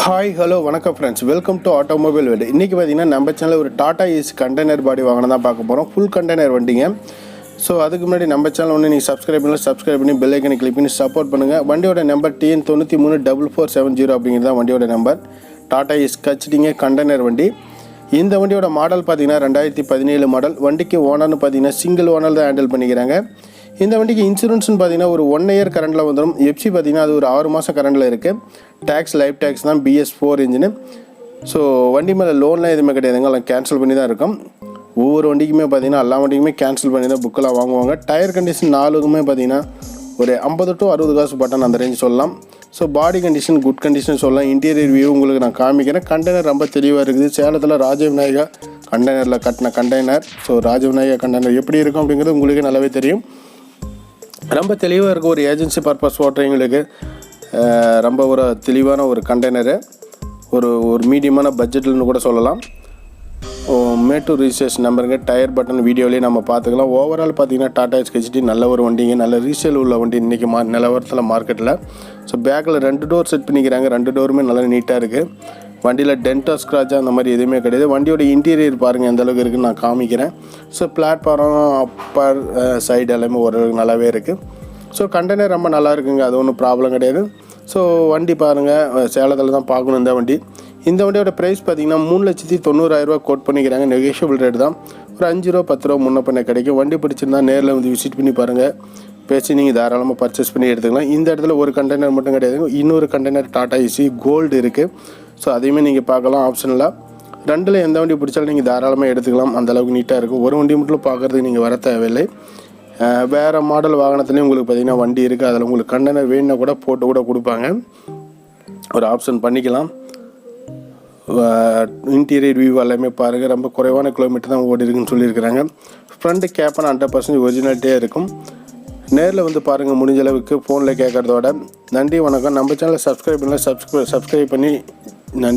Hi hello வணக்கம் friends welcome to automobile world இன்றைக்கி பார்த்தீங்கன்னா நம்ம சேனலில் ஒரு டாடா ஏசி கண்டெய்னர் பாடி வாங்கினா தான் பார்க்க போகிறோம் ஃபுல் கண்டெய்னர் வண்டிங்க. ஸோ அதுக்கு முன்னாடி நம்ம சேனல் ஒன்று நீங்கள் சப்ஸ்கிரைப் பண்ணி சப்ஸ்கிரைப் பண்ணி பெல் ஐக்கனை கிளிக் பண்ணி சப்போர்ட் பண்ணுங்கள் வண்டியோட நம்பர் டிஎன் தொண்ணூற்றி மூணு டபுள் ஃபோர் செவன் ஜீரோ அப்படிங்கிறது தான் வண்டியோட நம்பர் டாடா ஏசி கச்சிட்டிங்க கண்டெய்னர் வண்டி. இந்த வண்டியோட மாடல் பார்த்தீங்கன்னா ரெண்டாயிரத்தி பதினேழு மாடல் வண்டிக்கு ஓனர்னு பார்த்தீங்கன்னா சிங்கிள் ஓனர் தான் ஹேண்டில் பண்ணிக்கிறாங்க. இந்த வண்டிக்கு இன்சூரன்ஸ்னு பார்த்தீங்கன்னா ஒரு ஒன் இயர் கரண்டில் வந்துடும் எஃப்சி பார்த்தீங்கன்னா அது ஒரு ஆறு மாதம் கரண்டில் இருக்குது டேக்ஸ் லைஃப் டேக்ஸ் தான் பிஎஸ் ஃபோர் இன்ஜினு ஸோ வண்டி மேலே லோன்லாம் எதுவுமே கிடையாதுங்க எல்லாம் கேன்சல் பண்ணி தான் இருக்கும். ஒவ்வொரு வண்டிக்குமே பார்த்தீங்கன்னா எல்லா வண்டிக்குமே கேன்சல் பண்ணி தான் புக்கெல்லாம் வாங்குவாங்க. டயர் கண்டிஷன் நாலுக்குமே பார்த்தீங்கன்னா ஒரு ஐம்பது டு அறுபது காசு பட்டன் அந்த ரேஞ்ச் சொல்லலாம். So body condition good condition சொல்லலாம். இன்டீரியர் வியூ உங்களுக்கு நான் காமிக்கிறேன். கண்டெய்னர் ரொம்ப தெளிவாக இருக்குது. சேலத்தில் ராஜவிநாயகா கண்டெய்னரில் கட்டின கண்டெய்னர் ஸோ ராஜவிநாயகா கண்டெய்னர் எப்படி இருக்கும் அப்படிங்கிறது உங்களுக்கு நல்லாவே தெரியும். ரொம்ப தெளிவாக இருக்குது ஒரு ஏஜென்சி பர்பஸ் ஓட்டுறவங்களுக்கு ரொம்ப ஒரு தெளிவான ஒரு கண்டெய்னரு. ஒரு ஒரு மீடியமான பட்ஜெட்லன்னு கூட சொல்லலாம். மேட்டூர் ரிஜிஸ்ட்ரேஷன் நம்பருங்க டயர் பட்டன் வீடியோலேயே நம்ம பார்த்துக்கலாம். ஓவரால் பார்த்தீங்கன்னா டாடா ஹெச்டி நல்ல ஒரு வண்டிங்க. நல்ல ரீசேல் உள்ள வண்டி இன்றைக்கி மா நிலவரத்தில் மார்க்கெட்டில் ஸோ பேக்கில் ரெண்டு டோர் செட் பண்ணிக்கிறாங்க. ரெண்டு டோருமே நல்லா நீட்டாக இருக்குது வண்டியில் டென்டோ ஸ்க்ராட்ச் அந்த மாதிரி எதுவுமே கிடையாது. வண்டியோட இன்டீரியர் பாருங்கள் எந்த அளவுக்கு இருக்குன்னு நான் காமிக்கிறேன். ஸோ பிளாட்ஃபாரம் அப்பர் சைடு எல்லாமே ஓரளவுக்கு நல்லாவே இருக்குது ஸோ கண்டெய்னர் ரொம்ப நல்லா இருக்குங்க அது ஒன்றும் ப்ராப்ளம் கிடையாது. ஸோ வண்டி பாருங்கள் சேலத்தில் தான் பார்க்கணும் இந்த வண்டி. இந்த வண்டியோட ப்ரைஸ் பார்த்தீங்கன்னா மூணு லட்சத்தி தொண்ணூறாயிரரூவா கோட் பண்ணிக்கிறாங்க நெகோஷியபிள் ரேட் தான். ஒரு அஞ்சு ரூபா பத்து ரூபா முன்ன பண்ண கிடைக்கும். வண்டி பிடிச்சிருந்தா நேரில் வந்து விசிட் பண்ணி பாருங்கள் பேசி நீங்கள் தாராளமாக பர்ச்சேஸ் பண்ணி எடுத்துக்கலாம். இந்த இடத்துல ஒரு கண்டெய்னர் மட்டும் கிடையாது இன்னொரு கண்டெய்னர் டாடா ஏசி கோல்டு இருக்குது ஸோ அதையுமே நீங்கள் பார்க்கலாம் ஆப்ஷனில் ரெண்டில் எந்த வண்டி பிடிச்சாலும் நீங்கள் தாராளமாக எடுத்துக்கலாம். அந்த அளவுக்கு நீட்டாக இருக்கும். ஒரு வண்டி மட்டும் பார்க்குறதுக்கு நீங்கள் வர தேவையில்லை. வேறு மாடல் வாகனத்துலேயும் உங்களுக்கு பார்த்தீங்கன்னா வண்டி இருக்குது அதில் உங்களுக்கு கண்டெய்னர் வேணும்னா கூட போட்டு கூட கொடுப்பாங்க. ஒரு ஆப்ஷன் பண்ணிக்கலாம். இன்டீரியர் வியூ எல்லாமே பாருங்கள் ரொம்ப குறைவான கிலோமீட்டர் தான் ஓடி இருக்குன்னு சொல்லியிருக்கிறாங்க. ஃப்ரண்ட் கேப்பான ஹண்ட்ரட் பர்சன்ட் ஒரிஜினாலிட்டியாக இருக்கும். நேரில் வந்து பாருங்கள் முடிஞ்ச அளவுக்கு ஃபோனில் கேட்குறதோட நன்றி வணக்கம். நம்ம சேனலை சப்ஸ்கிரைப் பண்ணல சப்ஸ்கிரைப் சப்ஸ்கிரைப் பண்ணி நன்றி